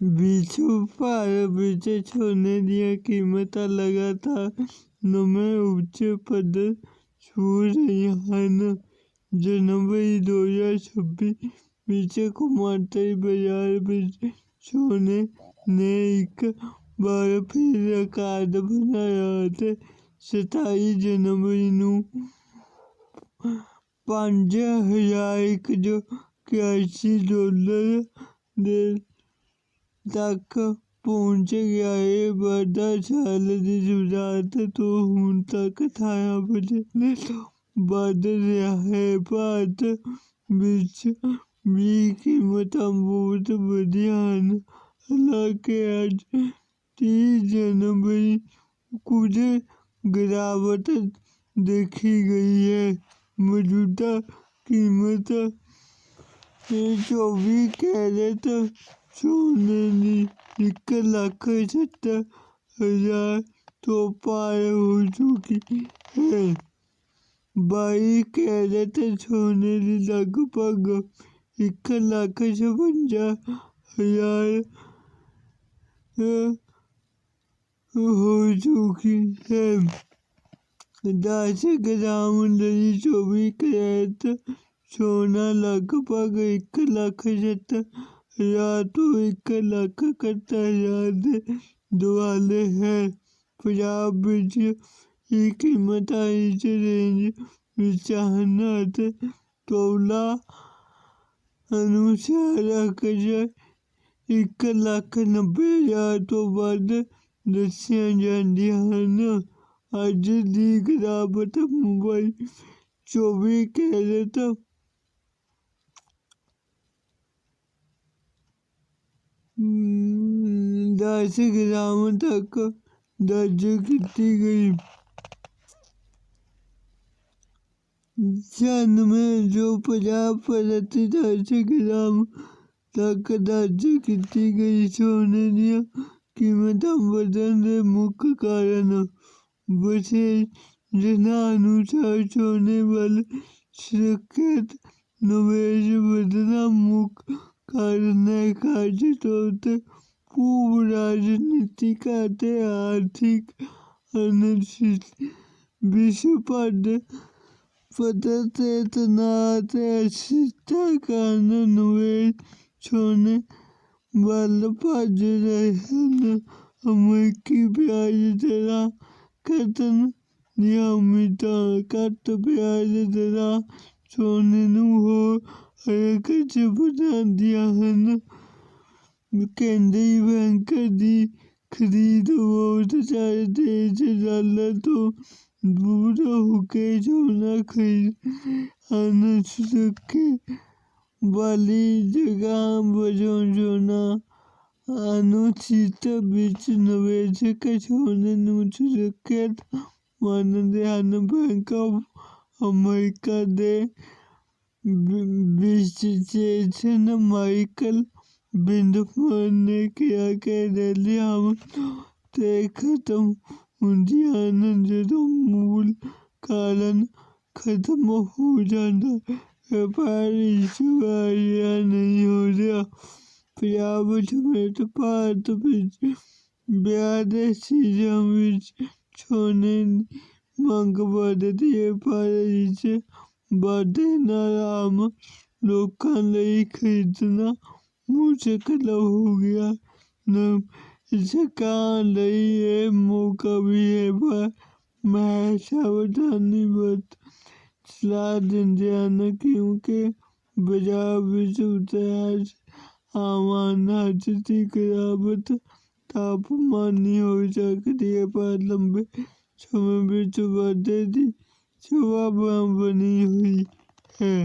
بار بچنے دیمت میں نمچ پھر چھو رہی ہیں۔ جنوری دو ہزار چھبیس کمانٹری بازار چھونے نے ایک بار پھر کارڈ بنایا ستائی جنوری نان ہزار ایک جولر د تک پہنچ گیا ہے بڑھا سال کی شماعت تو ہوں تک تھوڑا بچ بدھ رہا ہے بھارت میں کیمت بہت بڑی ہیں۔ حالانکہ اچھ جنوری کچھ گراوٹ دیکھی گئی ہے۔ موجودہ کیمت چوبی کرٹ سونے ایک لاکھ ستر ہزار تو روپئے ہو چکی ہے بائی کیرٹ سونے نے لگ بھگ ایک لاکھ چھپنجا ہزار ہو چکی ہے دس گرام ڈلی چوبیس کیرٹ سونا لگ بھگ ایک لاکھ ستر یا تو ایک لاکھ اکتر قیمت آئی متآج رینج ہن تو انوسار کچھ ایک لاکھ نبے ہزار تو بھد دسیا جی اج دیت ممبئی چوبیس گیٹ دس گرام تک درج کی گئی۔ چند میں جو پنجاب فلتی دس گرام تک درج کی گئی، سونے دیا قیمت بدن کے مک کارن وشیش جنا انوسار سونے والے سرکت نویش بدنا مک کارن ہے۔ خاص طور پر پو راجنیتک آرتھک وش پد پتھر تناسٹ کارن چونے والے ہیں امریکی پیاز در کٹ کٹ پیاز دراہ چونے سے بجیاں ہیں بینک کی خرید بہت زیادہ ڈالر تو دور ہو کے خرید والی جگہ بجاؤں ان سرکت مانتے ہیں بینک آف امریکہ کے مائکل ਬਿਡਫੋਰਡ ਨੇ ਕਿਹਾ ਕਿ ਰੈਲੀਆਂ ਆਮ ਤੌਰ ਤੇ ਖਤਮ ਹੁੰਦੀਆਂ ਹਨ ਜਦੋਂ ਮੂਲ ਕਾਰਨ ਖਤਮ ਹੋ ਜਾਂਦਾ ਹੈ ਪਰ ਇਸ ਵਾਰ ਅਜਿਹਾ ਨਹੀਂ ਹੋ ਰਿਹਾ। ਪੰਜਾਬ ਸਮੇਤ ਭਾਰਤ ਵਿੱਚ ਵਿਆਹ ਦੇ ਸੀਜ਼ਨ ਵਿੱਚ ਸੋਨੇ ਦੀ ਮੰਗ ਵੱਧਦੀ ਹੈ ਪਰ ਇਸ ਵਾਧੇ ਨਾਲ ਆਮ ਲੋਕਾਂ ਲਈ ਖਰੀਦਣਾ منہ سے کلا ہو گیا۔ زکان رہی ہے، موقع بھی ہے۔ پر میں ایسا بتا ساودھانی برت صلاح نہ کیونکہ بجا بھی سوتا ہے سبتیاج آمان حاجتی قرابت تاپمانی ہو سکتی ہے، پر لمبے سمیں بھی صبح دی، صبح بنی ہوئی ہے۔